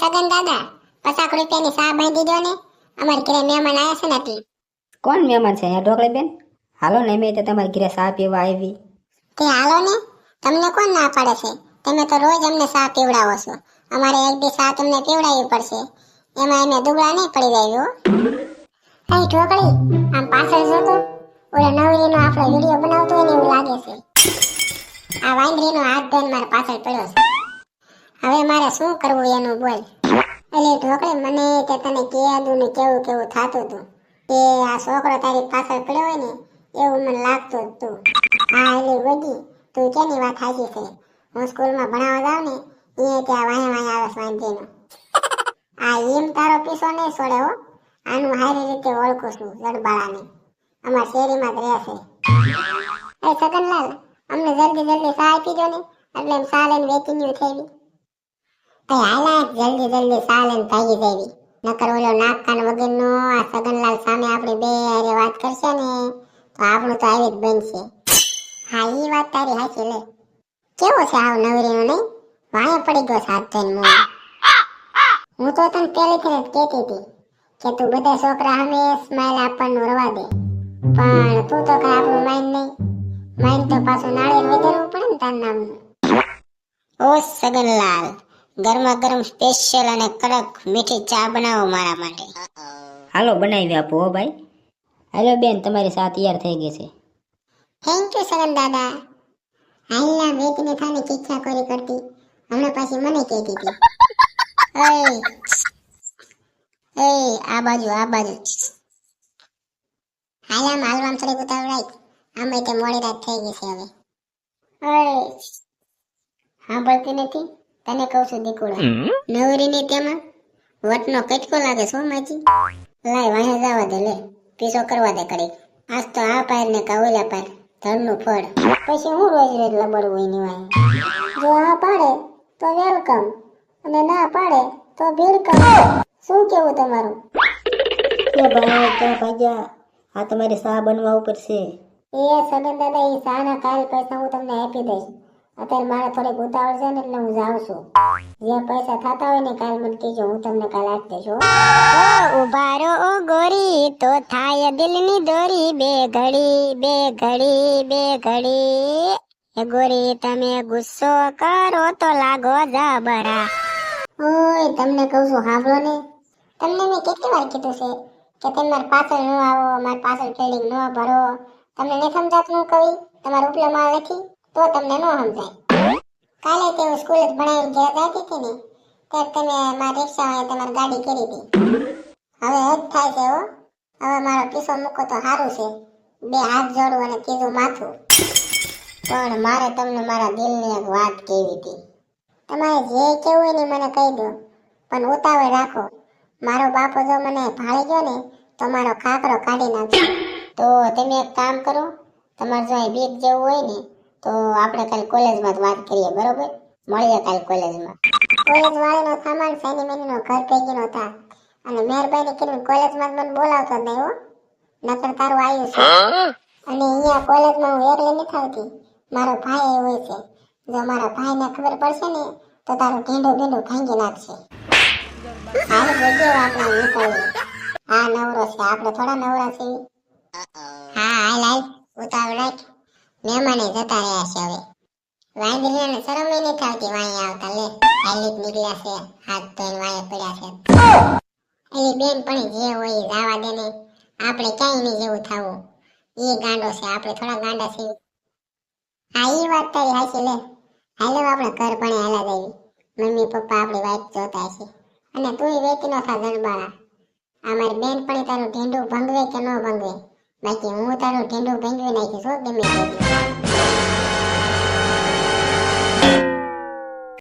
સગન દાદા પચાસ રૂપિયાની સા બાંધી દો ને. અમારે ઘરે મહેમાન આવ્યા છે નથી કોણ મહેમાન છે અહીંયા ઢોકળી બેન હાલો ને મેં તો તમારી ઘરે ચા પીવા આવી. તે હાલો ને તમને કોણ ના પાડે છે? તમે તો રોજ અમને સા પીવડાવો છો. અમારે એક દી સા તમને પીવડાવવી પડશે. એમાં એને દુબળા નહીં પડી જાય હો. અહીં ઢોકળી આમ પાછળ જોતો ઓલા નવરીનો આપણો વીડિયો બનાવતો હોય ને એવું લાગે છે. આ વાંદરીનો હાથ ધોઈને મારા પાછળ પડ્યો છે. હવે મારે શું કરવું એનું બોલ. એટલે ઢોકળે મને તે તને કહેતું ને કેવું કેવું થતું હતું કે આ છોકરો તારી પાછળ પડ્યો હોય ને, એવું મને લાગતું હતું હા, એટલે ગોજી તું કેની વાત સાચી છે? હું સ્કૂલમાં ભણાવવા જાઉં ને એ ત્યાં વાહે વાહે આવે છે વાંધીનો. આ એમ તારો પીસો નહીં છોડે હો. આનું સારી રીતે ઓળખું છું જડબાળાને અમારા શેરીમાં જ રહે છે એ સગનલાલ અમને જલ્દી જલ્દી સા આપી ને એટલે એમ સા લઈને વેચીન્યુ થઈ એ હાલા જલ્દી જલ્દી સા લઈને ભાગી દેવી નકર ઓલો નાક કાન વગરનો આ સગનલાલ સામે આપણી બે હારે વાત કરશે ને, તો આપણું તો આવી જ બનશે. હા, ઈ વાત તારી હાચી લે. કેવો છે આવ નવરીનો નહીં? વાયા પડી ગયો સાથ થઈને મોં હું તો તને પહેલેથી જ કહેતી હતી કે તું બધા છોકરા સામે સ્માઈલ આપવાનું રવા દે. પણ તું તો કઈ આપણું માઇન નહીં. માઇન તો પાછું નાળિયેર વધારવું પડે ને તાર નામનું. ઓ સગનલાલ. ગરમા ગરમ સ્પેશિયલ અને કડક મીઠી ચા બનાવો મારા માટે. હાલો બનાવી આપો હો ભાઈ. હાલો બેન તમારી ચા તૈયાર થઈ ગઈ છે? થેન્ક યુ સગન દાદા. હાલના વેચને થાને કિચ્છા કરી કરતી. હમણાં પાછી મને કહેતી હતી. એ આ બાજુ આ બાજુ. હાલામ હાલવામ થોડીક ઉતાવળ રાખ. આમે તે મોડી રાત થઈ ગઈ છે હવે. એય સાંભળતી નથી? તને કહું છું દીકુડા નવરીની તેમાં વટનો કટકો લાગે છો માજી. લાય વાહે જવા દે લે. પીસો કરવા દે કડી આજ તો આ પાર ને કા ઓલા પાર ધરનું ફળ. પછી હું રોજ રોજ લબડું હોયની વાહે? જો આ પાડે તો વેલકમ. અને ના પાડે તો ભીડકમ. શું કેવું તમારું? કે ભાઈ ક્યાં ભાગ્યા. આ તમારી સા બનવા ઉપર છે. એ સગન દાદા એ સાના કાલ પૈસા હું તમને આપી દઈશ. અત્યારે મારે થોડીક ઉતાવળ છે ને એટલે હું જાઉં છું. જે પૈસા થતા હોય ને કાલ મને કહેજો હું તમને કાલ આપી દઈશ ઓ ઉભારો ઓ ગોરી તો થાય દિલની દોરી બે ઘડી બે ઘડી બે ઘડી. એ ગોરી તમે ગુસ્સો કરો તો લાગો જબરા. ઓય તમને કહું છું સાંભળો ને. તમને મેં કેટલી વાર કીધું છે કે તમે મારી પાછળ ન આવો મારી પાછળ ટ્રેડિંગ ન ભરો. તમને નહીં સમજાતું કવિ તમારા ઉપલો માલ નથી? તો તમને ન સમજાય. કાલે તેઓ સ્કૂલે ભણાવીને ઘેર જતી હતી ને, ત્યારે તમે મારી રિક્ષામાં તમારી ગાડી કરી હતી. હવે જ થાય છે હો. હવે મારો પીસો મૂકો તો સારું છે. બે હાથ જોડું અને ત્રીજું માથું. પણ મારે તમને મારા દિલની એક વાત કહેવી હતી. તમારે જે કેવું હોય ને મને કહી દો. પણ ઉતાવળ રાખો. મારો બાપો જો મને ભાળી ગયો ને, તો મારો ખાકરો કાઢી નાખશે તો તમે એક કામ કરો. તમારે જો અહીં બીક જેવું હોય ને તો આપણે કાલ કોલેજમાં જ વાત કરીએ, બરોબર? મળીએ કાલ કોલેજમાં. કોલેજ વાળીનો સામાન સેની મેનીનો ઘર ભેગીનો હતા અને મહેરબાની કરીને કોલેજમાં મને બોલાવતો નહીં હો. નકર તારું આવ્યું છે અને અહીંયા કોલેજમાં હું એકલી નથી આવતી. મારો ભાઈ એવો છે. જો મારા ભાઈને ખબર પડશે ને, તો તારું ઢીંડો ઢીંડું ભાંગી નાખશે. હાલ જગ્યાએ આપણે નીકળીએ. હા, નવરો છે. આપણે થોડા નવરા છીએ. હા, હાલ હાલ. ઉતાવળ રાખ. મહેમાને જતા રહ્યા છે હવે. વાંદરીને શરમ નહીં આવતી વાંહે આવતા લે. હાલી નીકળ્યા છે. હાથ ધોઈને વાંહે પડ્યા છે. એલી બેન પણ જે હોય જવા દે ને. આપણે ક્યાંય નહીં જેવું થવું. એ ગાંડો છે. આપણે થોડા ગાંડા છીએ. હા એ વાત તારી હાચી લે. હાલો આપણે ઘર પણ હાલા દેવી મમ્મી, પપ્પા આપણી વાત જોતા છે અને તું વેચી નો થા જણબાળા આ બેન પણ તારું ઢીંડું ભંગવે કે ન ભંગવે? બાકી હું તારું ઢીંડું ભંગવી નાખીશ હો ગમે.